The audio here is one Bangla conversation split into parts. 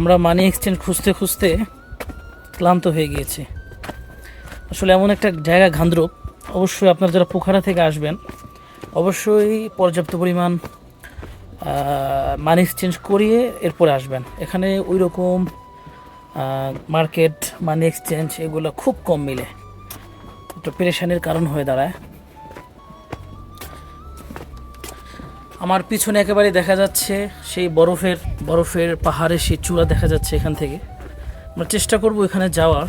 আমরা মানি এক্সচেঞ্জ খুঁজতে খুঁজতে ক্লান্ত হয়ে গিয়েছি। আসলে এমন একটা জায়গা ঘান্দ্রপ, অবশ্যই আপনারা যারা পোখারা থেকে আসবেন, অবশ্যই পর্যাপ্ত পরিমাণ মানি এক্সচেঞ্জ করিয়ে এরপরে আসবেন। এখানে ওই রকম মার্কেট মানি এক্সচেঞ্জ এগুলো খুব কম মিলে। একটু পেরেশানির কারণ হয়ে দাঁড়ায়। আমার পিছনে একেবারে দেখা যাচ্ছে সেই বরফের বরফের পাহাড়ে সেই চূড়া দেখা যাচ্ছে এখান থেকে। আমরা চেষ্টা করব এখানে যাওয়ার।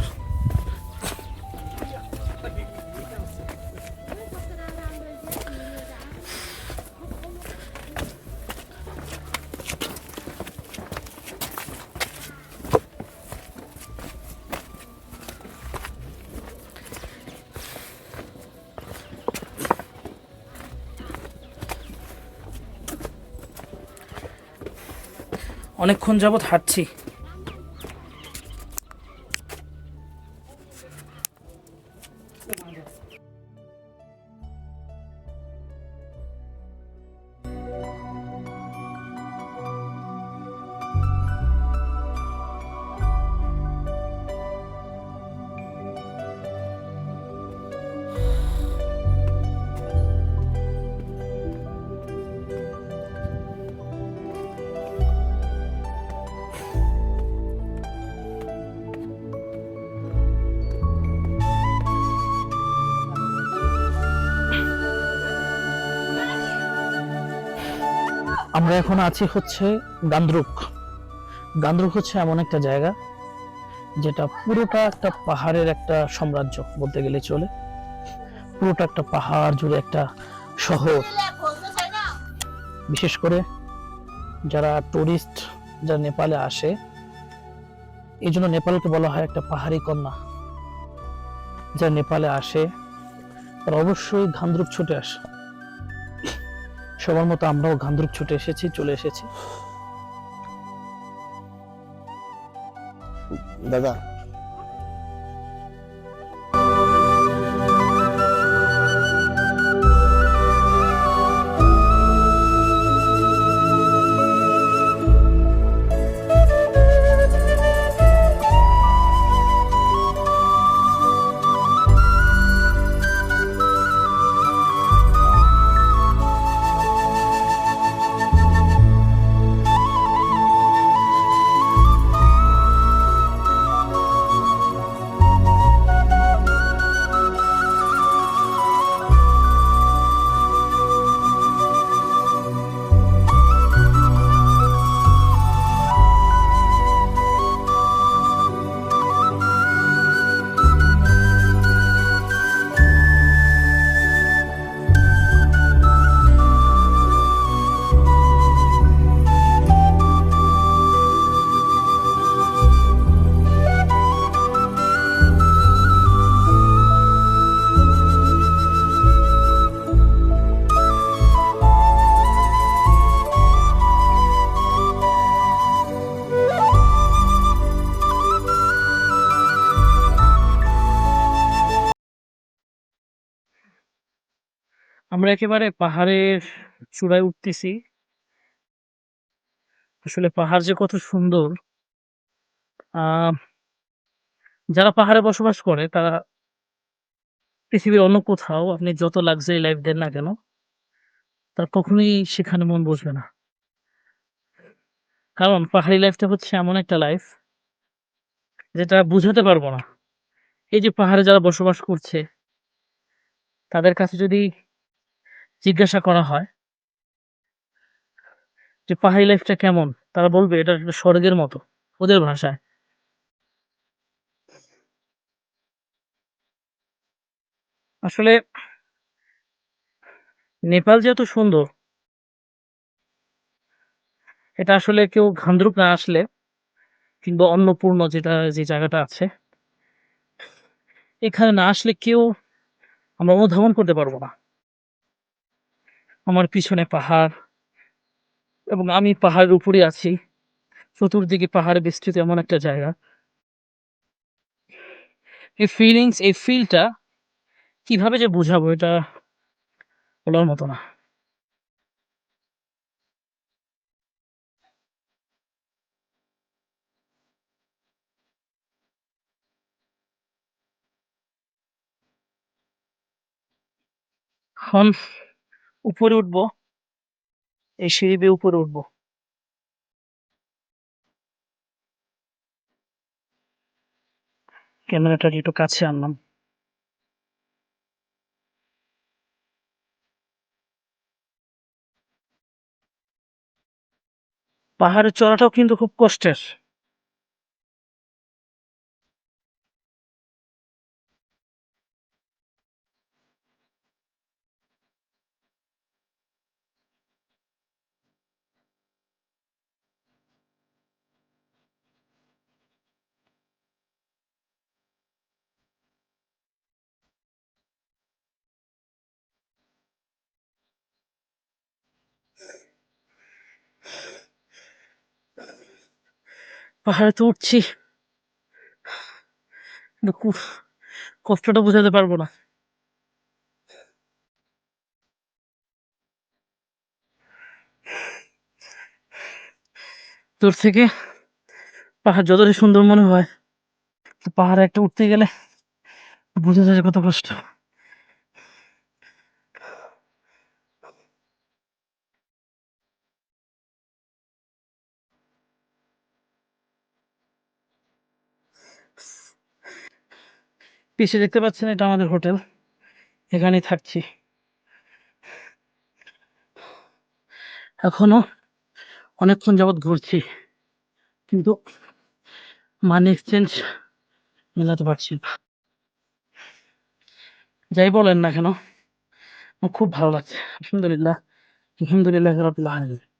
অনেকক্ষণ যাবৎ হাঁটছি। আমরা এখন আছি হচ্ছে গান্দ্রুক। গান্দ্রুক হচ্ছে এমন একটা জায়গা যেটা পুরোটা একটা পাহাড়ের একটা সাম্রাজ্য বলতে গেলে চলে। পুরোটা একটা পাহাড় জুড়ে একটা শহর। বিশেষ করে যারা টুরিস্ট যারা নেপালে আসে, এই জন্য নেপালকে বলা হয় একটা পাহাড়ি কন্যা। যারা নেপালে আসে, তারা অবশ্যই গান্দ্রুক ছুটে আসে। সবার মতো আমরাও গান্দ্রুক ছুটে এসেছি চলে এসেছি। দাদা আমরা একেবারে পাহাড়ের চূড়ায় উঠতেছি। আসলে পাহাড় যে কত সুন্দর। যারা পাহাড়ে বসবাস করে, তারা পৃথিবীর অন্য কোথাও, আপনি যত লাক্সারি লাইফ দেন না কেন, তার কখনোই সেখানে মন বসবে না। কারণ পাহাড়ি লাইফটা হচ্ছে এমন একটা লাইফ যেটা বুঝাতে পারব না। এই যে পাহাড়ে যারা বসবাস করছে, তাদের কাছে যদি জিজ্ঞাসা করা হয় যে, পাহাড়ি লাইফটা কেমন? তারা বলবে, এটা একটা স্বর্গের মতো, ওদের ভাষায়। আসলে নেপাল যে এত সুন্দর, এটা আসলে কেউ ঘান্দ্রুক না আসলে কিংবা অন্নপূর্ণ যেটা, যে জায়গাটা আছে, এখানে না আসলে কেউ আমরা অনুধাবন করতে পারব না। আমার পিছনে পাহাড় এবং আমি পাহাড়ের উপরে আছি। চতুর্দিকে পাহাড়ে বিস্তৃত এমন একটা জায়গা। এই ফিলিংস এই ফিলটা কীভাবে যে বোঝাবো এটা বলার মতো না। হন উপরে উঠবো। এই সিঁড়ি বেয়ে উপরে উঠবো। ক্যামেরাটা একটু কাছে আনলাম। পাহাড়ে চড়াটাও কিন্তু খুব কষ্টের। পাহাড়ে তো উঠছি। কষ্টটা বোঝাতে পারব না। দূর থেকে পাহাড় যতটা সুন্দর মনে হয়, পাহাড়ে একটা উঠতে গেলে বোঝা যায় কত কষ্ট। পিছিয়ে দেখতে পাচ্ছেন এটা আমাদের হোটেল। এখানেই থাকছি। এখনও অনেকক্ষণ যাবৎ ঘুরছি, কিন্তু মানি এক্সচেঞ্জ মেলাতে পারছি না। যাই বলেন না কেন খুব ভালো লাগছে। আলহামদুলিল্লাহ আলহামদুলিল্লাহ রাব্বিল আলামিন।